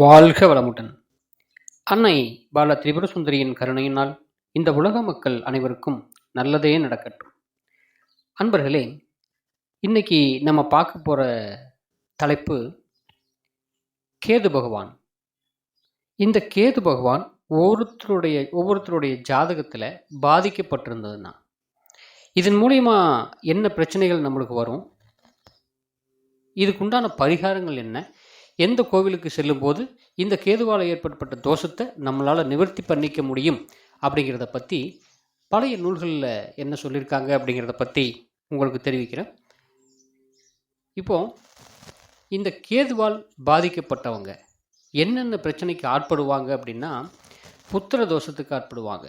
வாழ்க வளமுடன். அன்னை பால திரிபுர சுந்தரியின் கருணையினால் இந்த உலக மக்கள் அனைவருக்கும் நல்லதே நடக்கட்டும். அன்பர்களே இன்னைக்கு நம்ம பார்க்க போகிற தலைப்பு கேது பகவான். இந்த கேது பகவான் ஒவ்வொருத்தருடைய ஒவ்வொருத்தருடைய ஜாதகத்தில் பாதிக்கப்பட்டிருந்ததுன்னா இதன் மூலயமா என்ன பிரச்சனைகள் நம்மளுக்கு வரும்? இதுக்குண்டான பரிகாரங்கள் என்ன? எந்த கோவிலுக்கு செல்லும்போது இந்த கேதுவால் ஏற்பட்ட தோஷத்தை நம்மளால் நிவர்த்தி பண்ணிக்க முடியும் அப்படிங்கிறத பற்றி பழைய நூல்களில் என்ன சொல்லியிருக்காங்க அப்படிங்கிறத பற்றி உங்களுக்கு தெரிவிக்கிறேன். இப்போ இந்த கேதுவால் பாதிக்கப்பட்டவங்க என்னென்ன பிரச்சனைக்கு ஆட்படுவாங்க அப்படின்னா புத்திர தோஷத்துக்கு ஆட்படுவாங்க.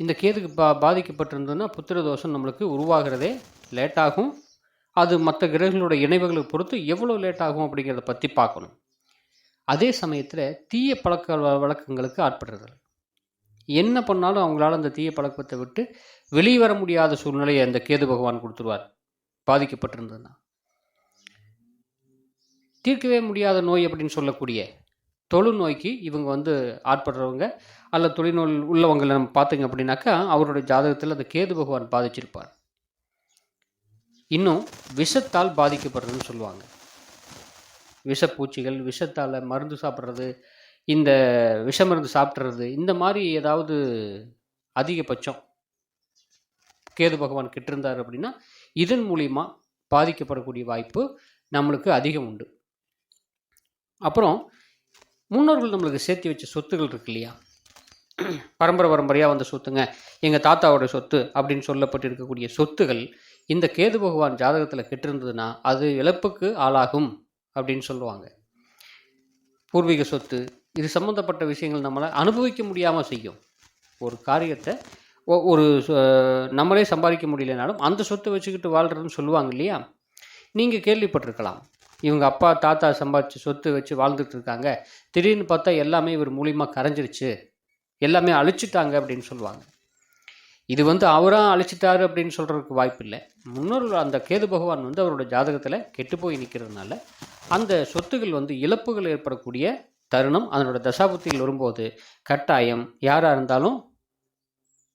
இந்த கேதுக்கு பா பாதிக்கப்பட்டிருந்ததுன்னா புத்திர தோஷம் நம்மளுக்கு உருவாகிறதே லேட்டாகும். அது மற்ற கிரகங்களோட இணைவுகளை பொறுத்து எவ்வளோ லேட் ஆகும் அப்படிங்கிறத பற்றி பார்க்கணும். அதே சமயத்தில் தீய பழக்க வழக்கங்களுக்கு ஆட்படுறது. என்ன பண்ணாலும் அவங்களால அந்த தீய பழக்கத்தை விட்டு வெளியே வர முடியாத சூழ்நிலையை அந்த கேது பகவான் கொடுத்துருவார். பாதிக்கப்பட்டிருந்ததுன்னா. தீர்க்கவே முடியாத நோய் அப்படின்னு சொல்லக்கூடிய தொழுநோய்க்கு இவங்க வந்து ஆட்படுறவங்க அல்ல தொழில்நோய் உள்ளவங்களை நம்ம பார்த்தீங்க அப்படின்னாக்கா அவருடைய ஜாதகத்தில் அந்த கேது பகவான் பாதிச்சிருப்பார். இன்னும் விஷத்தால் பாதிக்கப்படுறதுன்னு சொல்லுவாங்க. விஷப்பூச்சிகள் விஷத்தால் மருந்து சாப்பிட்றது இந்த விஷ மருந்து சாப்பிட்றது இந்த மாதிரி ஏதாவது அதிகபட்சம் கேது பகவான் கிட்டிருந்தார் அப்படின்னா இதன் மூலிமா பாதிக்கப்படக்கூடிய வாய்ப்பு நம்மளுக்கு அதிகம் உண்டு. அப்புறம் முன்னோர்கள் நம்மளுக்கு சேர்த்து வச்ச சொத்துகள் இருக்கு இல்லையா? பரம்பரை பரம்பரையாக வந்த சொத்துங்க எங்கள் தாத்தாவோட சொத்து அப்படின்னு சொல்லப்பட்டு இருக்கக்கூடிய சொத்துகள் இந்த கேது பகவான் ஜாதகத்தில் கெட்டிருந்ததுன்னா அது இழப்புக்கு ஆளாகும் அப்படின்னு சொல்லுவாங்க. பூர்வீக சொத்து இது சம்மந்தப்பட்ட விஷயங்கள் நம்மளை அனுபவிக்க முடியாமல் செய்யும். ஒரு காரியத்தை ஒ- ஒரு நம்மளே சம்பாதிக்க முடியலனாலும் அந்த சொத்தை வச்சுக்கிட்டு வாழ்கிறதுன்னு சொல்லுவாங்க இல்லையா? நீங்கள் கேள்விப்பட்டிருக்கலாம். இவங்க அப்பா தாத்தா சம்பாதிச்ச சொத்து வச்சு வாழ்ந்துட்டு இருக்காங்க. திடீர்னு பார்த்தா எல்லாமே இவர் மூலியமாக கரைஞ்சிருச்சு. எல்லாமே அழிச்சிட்டாங்க அப்படின்னு சொல்லுவாங்க. இது வந்து அவராக அழிச்சிட்டாரு அப்படின்னு சொல்கிறதுக்கு வாய்ப்பு இல்லை முன்னோர்கள் அந்த கேது பகவான் வந்து அவரோட ஜாதகத்தில் கெட்டு போய் நிற்கிறதுனால அந்த சொத்துகள் வந்து இழப்புகள் ஏற்படக்கூடிய தருணம் அதனோட தசாபுத்திகள் வரும்போது கட்டாயம் யாராக இருந்தாலும்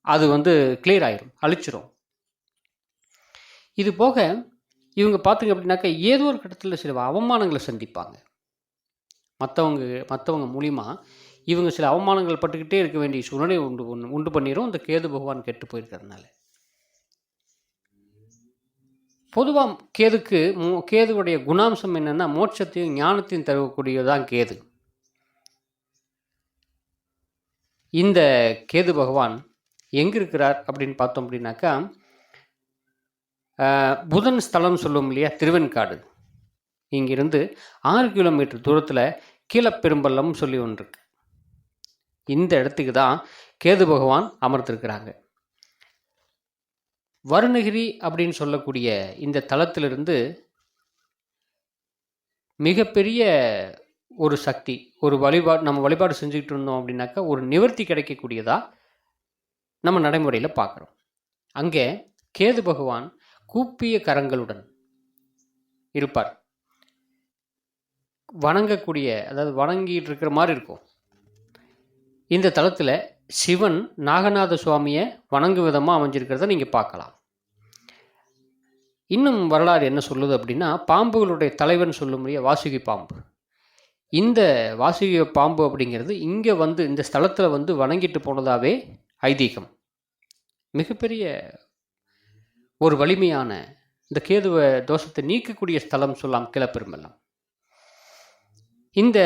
அது வந்து கிளியர் ஆயிரும் அழிச்சிரும். இது போக இவங்க பார்த்தீங்க அப்படின்னாக்கா ஏதோ ஒரு கட்டத்தில் சில அவமானங்களை சந்திப்பாங்க. மற்றவங்க மற்றவங்க மூலிமா இவங்க சில அவமானங்கள் பட்டுக்கிட்டே இருக்க வேண்டிய சூழ்நிலை உண்டு உண்டு- உண்டு பண்ணிரும். இந்த கேது பகவான் கெட்டு போயிருக்கிறதுனால. பொதுவாக கேதுக்கு மோ- கேதுவுடைய குணாம்சம் என்னென்னா மோட்சத்தையும் ஞானத்தையும் தரக்கூடியதுதான் கேது. இந்த கேது பகவான் எங்கே இருக்கிறார் அப்படின்னு பார்த்தோம் அப்படின்னாக்கா புதன் ஸ்தலம் சொல்லும் இல்லையா திருவெண்காடு. இங்கிருந்து ஆறு கிலோமீட்டர் தூரத்தில் கீழப்பெரும்பள்ளம் சொல்லி ஒன்று இருக்கு. இந்த இடத்துக்கு தான் கேது பகவான் அமர்த்திருக்கிறாங்க வருணகிரி அப்படின்னு சொல்லக்கூடிய இந்த தளத்திலிருந்து மிகப்பெரிய ஒரு சக்தி ஒரு வழிபாடு நம்ம வழிபாடு செஞ்சுக்கிட்டு இருந்தோம் அப்படின்னாக்கா ஒரு நிவர்த்தி கிடைக்கக்கூடியதா நம்ம நடைமுறையில் பார்க்குறோம். அங்கே கேது பகவான் கூப்பிய கரங்களுடன் இருப்பார். வணங்கக்கூடிய அதாவது வணங்கிட்டு இருக்கிற மாதிரி இருக்கும். இந்த தளத்தில் சிவன் நாகநாத சுவாமியை வணங்கும் விதமாக அமைஞ்சிருக்கிறத நீங்கள் பார்க்கலாம். இன்னும் வரலாறு என்ன சொல்லுது அப்படின்னா பாம்புகளுடைய தலைவன் சொல்லும் முடிய வாசுகி பாம்பு. இந்த வாசுகி பாம்பு அப்படிங்கிறது இங்கே வந்து இந்த ஸ்தலத்தில் வந்து வணங்கிட்டு போனதாவே ஐதீகம். மிகப்பெரிய ஒரு வலிமையான இந்த கேதுவ தோஷத்தை நீக்கக்கூடிய ஸ்தலம் சொல்லலாம் கிளப்பெருமெல்லாம் இந்த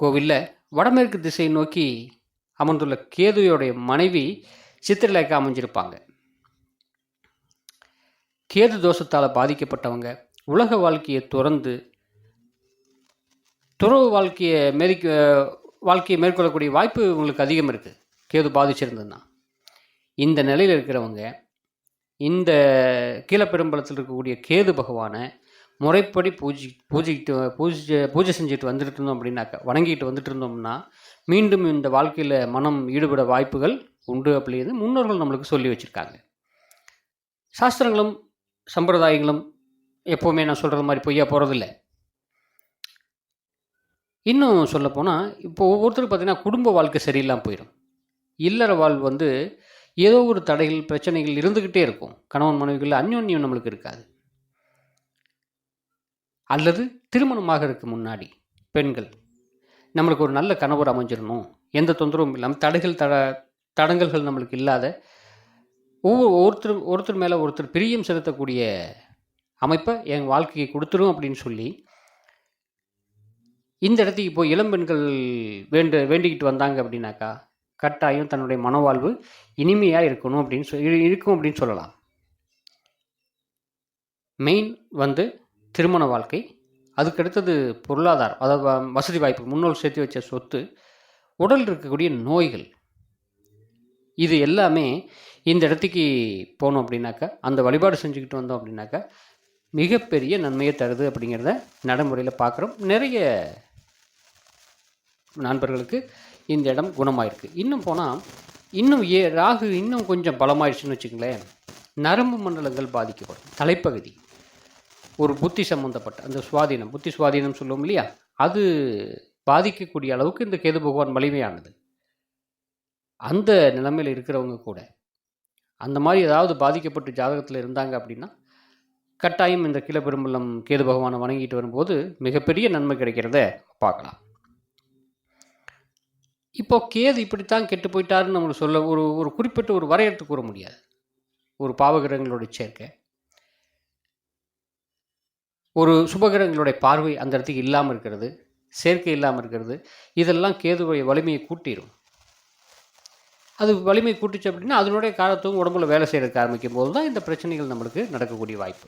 கோவிலில் வடமேற்கு திசையை நோக்கி அமர்ந்துள்ள கேதுவோடைய மனைவி சித்திரலேக்கா அமைஞ்சிருப்பாங்க. கேது தோஷத்தால் பாதிக்கப்பட்டவங்க உலக வாழ்க்கையை துறந்து துறவு வாழ்க்கையை மேற்க வாழ்க்கையை மேற்கொள்ளக்கூடிய வாய்ப்பு உங்களுக்கு அதிகம் இருக்குது கேது பாதிச்சிருந்ததுன்னா. இந்த நிலையில் இருக்கிறவங்க இந்த கீழப்பெரும்பலத்தில் இருக்கக்கூடிய கேது பகவானை முறைப்படி பூஜி பூஜிக்கிட்டு பூஜை பூஜை செஞ்சுட்டு வந்துட்டு இருந்தோம் அப்படின்னாக்க வணங்கிட்டு வந்துட்டு இருந்தோம்னா மீண்டும் இந்த வாழ்க்கையில் மனம் ஈடுபட வாய்ப்புகள் உண்டு அப்படின்னு முன்னோர்கள் நம்மளுக்கு சொல்லி வச்சுருக்காங்க. சாஸ்திரங்களும் சம்பிரதாயங்களும் எப்போவுமே நான் சொல்கிறது மாதிரி பொய்யா போகிறதில்ல இன்னும் சொல்லப்போனால் இப்போ ஒவ்வொருத்தருக்கு பார்த்திங்கன்னா குடும்ப வாழ்க்கை சரியில்லாமல் போயிடும் இல்லற வாழ்வு வந்து ஏதோ ஒரு தடைகள் பிரச்சனைகள் இருந்துக்கிட்டே இருக்கும். கணவன் மனைவிகளில் அந்யோன்யம் நம்மளுக்கு இருக்காது. அல்லது திருமணமாக இருக்க முன்னாடி பெண்கள் நம்மளுக்கு ஒரு நல்ல கணவர் அமைஞ்சிடணும். எந்த தொந்தரவும் இல்லாமல் தடைகள் தட தடங்கல்கள் நம்மளுக்கு இல்லாத ஒவ்வொரு ஒருத்தர் ஒருத்தர் மேலே ஒருத்தர் பிரியம் செலுத்தக்கூடிய அமைப்பை என் வாழ்க்கையை கொடுத்துரும் அப்படின்னு சொல்லி இந்த இடத்துக்கு போய் இளம்பெண்கள் வேண்டு வேண்டிக்கிட்டு வந்தாங்க அப்படின்னாக்கா கட்டாயம் தன்னுடைய மனவாழ்வு இனிமையாக இருக்கணும் அப்படின்னு சொல்லி இருக்கும் அப்படின்னு சொல்லலாம். மெயின் வந்து திருமண வாழ்க்கை அதுக்கடுத்தது பொருளாதாரம் அதாவது வசதி வாய்ப்பு முன்னோர் சேர்த்து வச்ச சொத்து உடல் இருக்கக்கூடிய நோய்கள். இது எல்லாமே இந்த இடத்துக்கு போனோம் அப்படின்னாக்கா அந்த வழிபாடு செஞ்சுக்கிட்டு வந்தோம் அப்படின்னாக்கா மிகப்பெரிய நன்மையை தருது அப்படிங்கிறத நடைமுறையில் பார்க்குறோம் நிறைய நண்பர்களுக்கு இந்த இடம் குணமாயிருக்கு. இன்னும் போனால் இன்னும் ஏ ராகு இன்னும் கொஞ்சம் பலமாயிடுச்சுன்னு வச்சுங்களேன் நரம்பு மண்டலங்கள் பாதிக்கப்படும். தலைப்பகுதி. ஒரு புத்தி சம்மந்தப்பட்ட அந்த சுவாதீனம் புத்தி சுவாதீனம் சொல்லுவோம் இல்லையா? அது பாதிக்கக்கூடிய அளவுக்கு இந்த கேது பகவான் வலிமையானது. அந்த நிலைமையில் இருக்கிறவங்க கூட அந்த மாதிரி ஏதாவது பாதிக்கப்பட்டு ஜாதகத்தில் இருந்தாங்க அப்படின்னா கட்டாயம் இந்த கீழப்பெரும்பள்ளம் கேது பகவானை வணங்கிட்டு வரும்போது மிகப்பெரிய நன்மை கிடைக்கிறத பார்க்கலாம். இப்போ கேது இப்படித்தான் கெட்டு போயிட்டாருன்னு நம்மளுக்கு சொல்ல ஒரு ஒரு குறிப்பிட்ட ஒரு வரையறுத்து கூற முடியாது. ஒரு பாவகிரகங்களோட சேர்க்கை. ஒரு சுபகிரகங்களுடைய பார்வை அந்த இடத்துக்கு இல்லாமல் இருக்கிறது சேர்க்கை இல்லாமல் இருக்கிறது இதெல்லாம் கேதுவுடைய வலிமையை கூட்டிடும் அது வலிமை கூட்டிச்சு அப்படின்னா அதனுடைய காலத்தும் உடம்புல வேலை செய்கிறதுக்கு ஆரம்பிக்கும் போது தான் இந்த பிரச்சனைகள் நம்மளுக்கு நடக்கக்கூடிய வாய்ப்பு.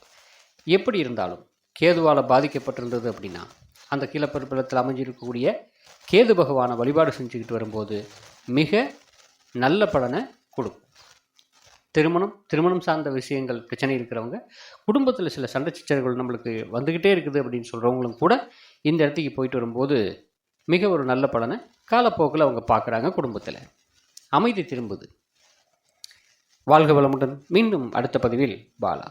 எப்படி இருந்தாலும் கேதுவால் பாதிக்கப்பட்டிருந்தது அப்படின்னா அந்த கீழப்பெருப்பலத்தில் அமைஞ்சிருக்கக்கூடிய கேது பகவானை வழிபாடு செஞ்சுக்கிட்டு வரும்போது மிக நல்ல பலனை கொடுக்கும். திருமணம் திருமணம் சார்ந்த விஷயங்கள் பிரச்சனை இருக்கிறவங்க குடும்பத்தில் சில சண்டை சிச்சர்கள் நம்மளுக்கு வந்துக்கிட்டே இருக்குது அப்படின்னு சொல்கிறவங்களும் கூட இந்த இடத்துக்கு போயிட்டு வரும்போது மிக ஒரு நல்ல பலனை காலப்போக்கில் அவங்க பார்க்குறாங்க குடும்பத்தில். அமைதி திரும்புது. வாழ்க வளமுடன். மீண்டும் அடுத்த பதிவில் பாலா